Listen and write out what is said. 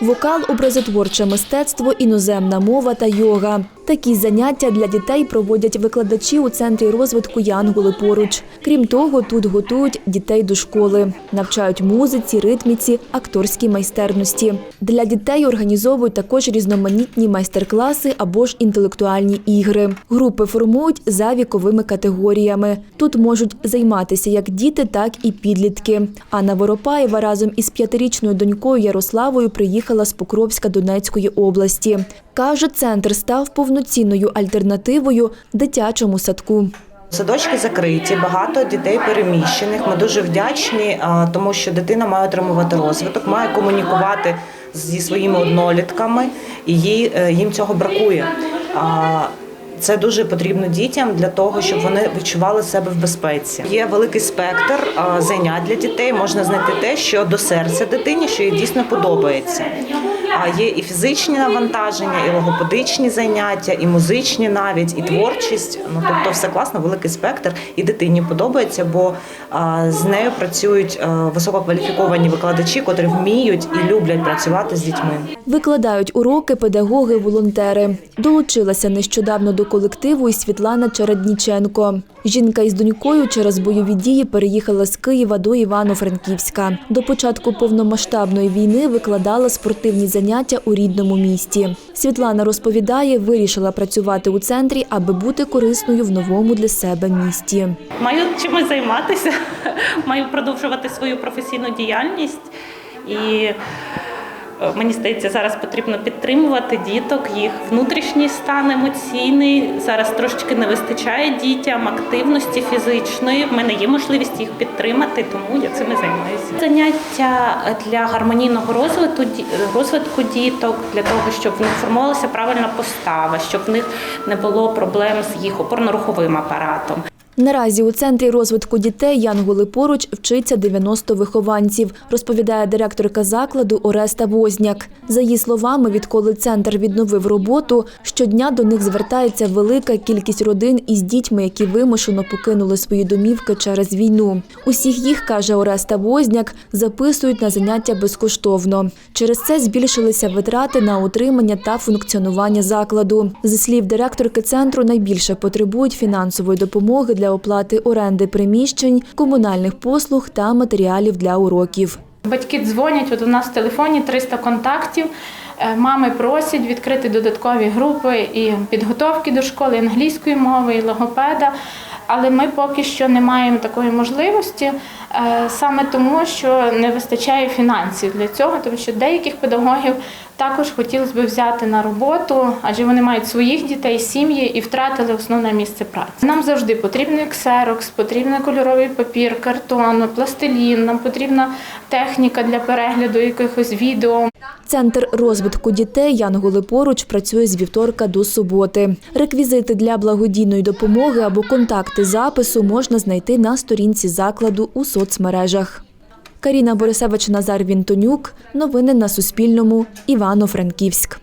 Вокал, образотворче мистецтво, іноземна мова та йога. Такі заняття для дітей проводять викладачі у центрі розвитку Янголи поруч. Крім того, тут готують дітей до школи, навчають музиці, ритміці, акторській майстерності. Для дітей організовують також різноманітні майстер-класи або ж інтелектуальні ігри. Групи формують за віковими категоріями. Тут можуть займатися як діти, так і підлітки. Анна Воропаєва разом із п'ятирічною донькою Ярославою приїхала з Покровська Донецької області. Каже, центр став повноцінною альтернативою дитячому садку. Садочки закриті, багато дітей переміщених. Ми дуже вдячні, тому що дитина має отримувати розвиток, має комунікувати зі своїми однолітками, і е, їм цього бракує. Це дуже потрібно дітям для того, щоб вони відчували себе в безпеці. Є великий спектр занять для дітей. Можна знайти те, що до серця дитині, що їй дійсно подобається. А є і фізичні навантаження, і логопедичні заняття, і музичні навіть, і творчість. Ну тобто, все класно, великий спектр, і дитині подобається, бо з нею працюють висококваліфіковані викладачі, котрі вміють і люблять працювати з дітьми. Викладають уроки педагоги-волонтери. Долучилася нещодавно до колективу і Світлана Чередніченко. Жінка із донькою через бойові дії переїхала з Києва до Івано-Франківська. До початку повномасштабної війни викладала спортивні заняття у рідному місті. Світлана розповідає, вирішила працювати у центрі, аби бути корисною в новому для себе місті. Маю чимось займатися, маю продовжувати свою професійну діяльність. І мені здається, зараз потрібно підтримувати діток, їх внутрішній стан емоційний. Зараз трошечки не вистачає дітям активності фізичної. В мене є можливість їх підтримати, тому я цими займаюся. Заняття для гармонійного розвитку розвитку діток, для того, щоб в них формувалася правильна постава, щоб в них не було проблем з їх опорно-руховим апаратом. Наразі у центрі розвитку дітей Янголи поруч вчиться 90 вихованців, розповідає директорка закладу Ореста Возняк. За її словами, відколи центр відновив роботу, щодня до них звертається велика кількість родин із дітьми, які вимушено покинули свої домівки через війну. Усіх їх, каже Ореста Возняк, записують на заняття безкоштовно. Через це збільшилися витрати на утримання та функціонування закладу. Зі слів директорки центру, найбільше потребують фінансової допомоги для оплати оренди приміщень, комунальних послуг та матеріалів для уроків. Батьки дзвонять, от у нас в телефоні 300 контактів. Е, Мами просять відкрити додаткові групи і підготовки до школи, англійської мови, і логопеда. Але ми поки що не маємо такої можливості, е, саме тому, що не вистачає фінансів для цього, тому що деяких педагогів також хотілося б взяти на роботу, адже вони мають своїх дітей, сім'ї і втратили основне місце праці. Нам завжди потрібний ксерокс, потрібен кольоровий папір, картон, пластилін, нам потрібна техніка для перегляду якихось відео. Центр розвитку дітей Янголи поруч працює з вівторка до суботи. Реквізити для благодійної допомоги або контакти запису можна знайти на сторінці закладу у соцмережах. Каріна Борисевич, Назар Вінтонюк. Новини на Суспільному. Івано-Франківськ.